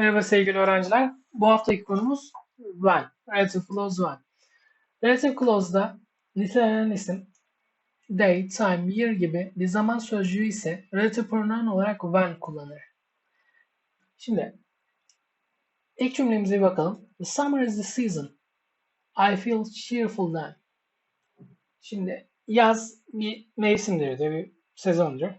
Merhaba sevgili öğrenciler. Bu haftaki konumuz when. Relative clause when. Relative clause'da nitelenen isim day, time, year gibi bir zaman sözcüğü ise relative pronoun olarak when kullanır. Şimdi ilk cümlemize bir bakalım. The summer is the season. I feel cheerful then. Şimdi yaz bir mevsimdir bir sezondur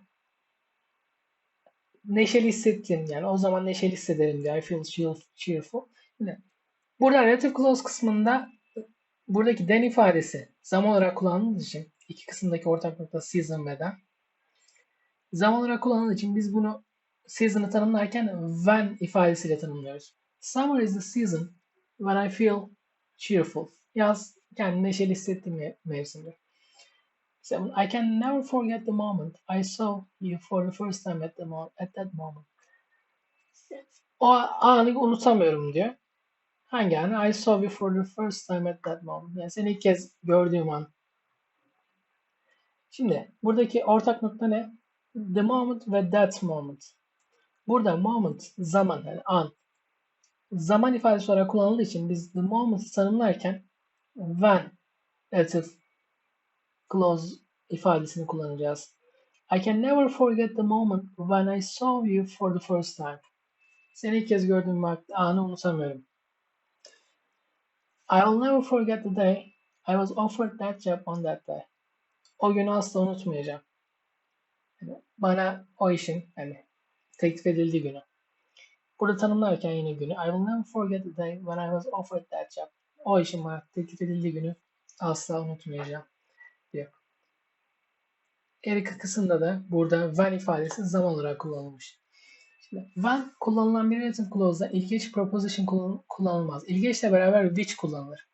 neşeli hissettim yani o zaman neşeli hissederim diye I feel cheer- cheerful. Yine burada relative clause kısmında buradaki then ifadesi zaman olarak kullanıldığı için iki kısımdaki ortak nokta season ve then zaman olarak kullanıldığı için biz bunu season'ı tanımlarken when ifadesiyle tanımlıyoruz. Summer is the season when I feel cheerful. Yaz kendimi neşeli hissettiğim mev- mevsimdir. Seven, I can never forget the moment I saw you for the first time at the mo- at that moment. O anı unutamıyorum diyor. Hangi anı? I saw you for the first time at that moment. Yani seni ilk kez gördüğüm an. Şimdi buradaki ortak nokta ne? The moment ve that moment. Burada moment zaman yani an. Zaman ifadesi olarak kullanıldığı için biz the moment'ı tanımlarken when relative clause ifadesini kullanacağız. I can never forget the moment when I saw you for the first time. Seni ilk kez gördüğüm vakti anı unutamıyorum. I will never forget the day I was offered that job on that day. O günü asla unutmayacağım. Yani bana o işin yani teklif edildiği günü. Burada tanımlarken yine günü. I will never forget the day when I was offered that job. O işin bana teklif edildiği günü asla unutmayacağım. Her iki kısımda da burada when ifadesi zaman olarak kullanılmış. Şimdi when kullanılan bir relative clause'da ilgeç preposition kullan- kullanılmaz. İlgeçle beraber which kullanılır.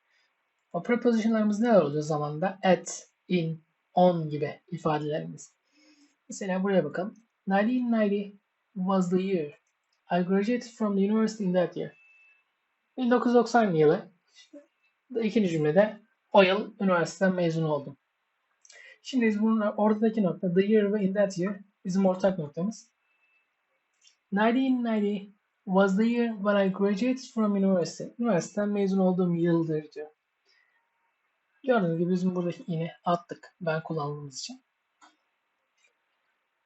O prepositionlarımız neler oluyor zamanda? At, in, on gibi ifadelerimiz. Mesela buraya bakalım. 1990 was the year I graduated from the university in that year. 1990 yılı. İkinci cümlede o yıl üniversiteden mezun oldum. Şimdi biz bunun oradaki nokta the year ve in that year bizim ortak noktamız. 1990 was the year when I graduated from university. Üniversiteden mezun olduğum yıldır diyor. Gördüğünüz gibi bizim buradaki ini attık ben kullandığımız için.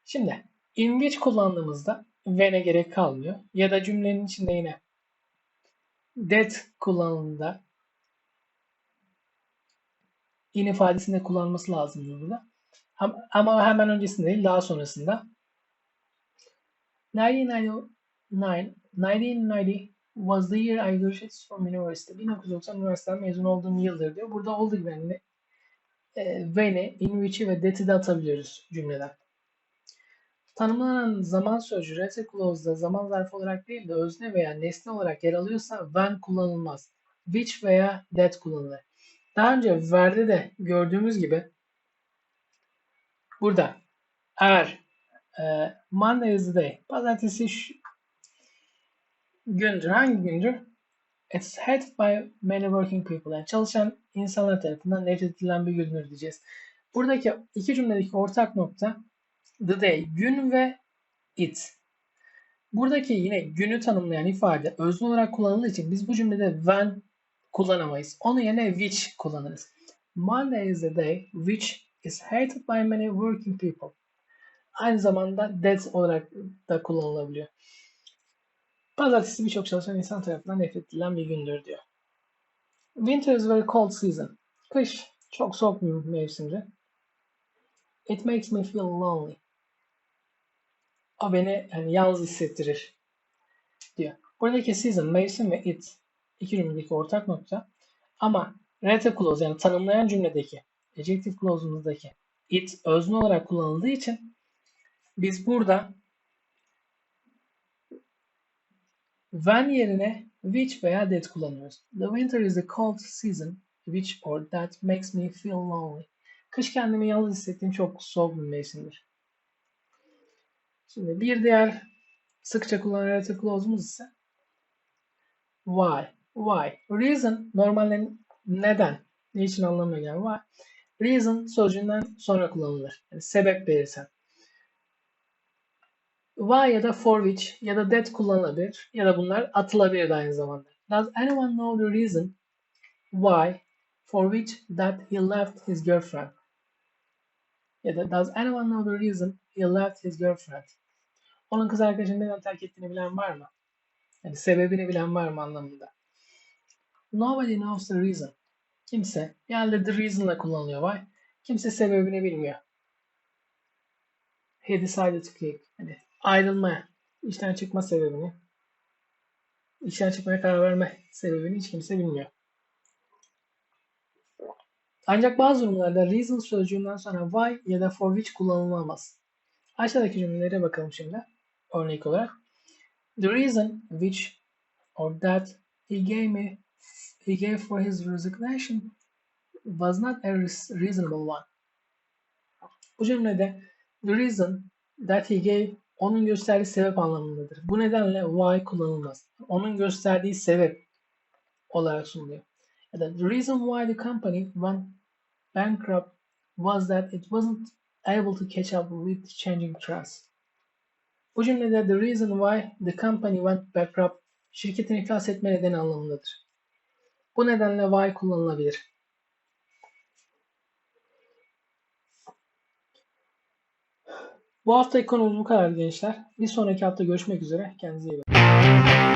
Şimdi in which kullandığımızda when'e gerek kalmıyor. Ya da cümlenin içinde yine that kullanıldığında in ifadesinde kullanılması lazım burada. Ama- hemen öncesinde değil, daha sonrasında. 1999, 1990 was the year I graduated from university. 1990 üniversiteden mezun olduğum yıldır diyor. Burada olduğu gibi yani e, when'i, in which'i ve that'i de atabiliyoruz cümleden. Tanımlanan zaman sözcüğü relative clause'da zaman zarfı olarak değil de özne veya nesne olarak yer alıyorsa when kullanılmaz. Which veya that kullanılır. Daha önce ver'de de gördüğümüz gibi burada eğer e, Monday is the day. Pazartesi gündür. Hangi gündür? It's hated by many working people. Yani çalışan insanlar tarafından nefret edilen bir gündür diyeceğiz. Buradaki iki cümledeki ortak nokta the day, gün ve it. Buradaki yine günü tanımlayan ifade özne olarak kullanıldığı için biz bu cümlede when kullanamayız. Onun yerine which kullanırız. Monday is the day which is hated by many working people. Aynı zamanda that olarak da kullanılabiliyor. Pazartesi birçok çalışan insan tarafından nefret edilen bir gündür diyor. Winter is very cold season. Kış çok soğuk bir mevsimdir. It makes me feel lonely. O beni hani yalnız hissettirir diyor. Buradaki season, mevsim ve it iki cümledeki ortak nokta. Ama relative clause yani tanımlayan cümledeki adjective clause'umuzdaki it özne olarak kullanıldığı için biz burada when yerine which veya that kullanıyoruz. The winter is a cold season which or that makes me feel lonely. Kış kendimi yalnız hissettiğim çok soğuk bir mevsimdir. Şimdi bir diğer sıkça kullanılan relative clause'umuz ise why. Why. Reason normalde neden, niçin anlamına gelen why. Reason sözcüğünden sonra kullanılır. Yani sebep verirsen. why ya da for which ya da that kullanılabilir ya da bunlar atılabilir aynı zamanda. Does anyone know the reason why for which that he left his girlfriend? Ya da does anyone know the reason he left his girlfriend? Onun kız arkadaşını neden terk ettiğini bilen var mı? Yani sebebini bilen var mı anlamında. Nobody knows the reason. Kimse, genelde the reason'la kullanılıyor why. Kimse sebebini bilmiyor. He decided to quit. Hani ayrılma, işten çıkma sebebini, işten çıkmaya karar verme sebebini hiç kimse bilmiyor. Ancak bazı durumlarda reason sözcüğünden sonra why ya da for which kullanılamaz. Aşağıdaki cümlelere bakalım şimdi. Örnek olarak. The reason which or that he gave me he gave for his resignation was not a reasonable one. Bu cümlede the reason that he gave onun gösterdiği sebep anlamındadır. Bu nedenle why kullanılmaz. Onun gösterdiği sebep olarak sunuluyor. Ya da the reason why the company went bankrupt was that it wasn't able to catch up with changing trends. Bu cümlede the reason why the company went bankrupt şirketin iflas etme nedeni anlamındadır. Bu nedenle why kullanılabilir. Bu hafta konumuz bu kadar gençler. Bir sonraki hafta görüşmek üzere. Kendinize iyi bakın.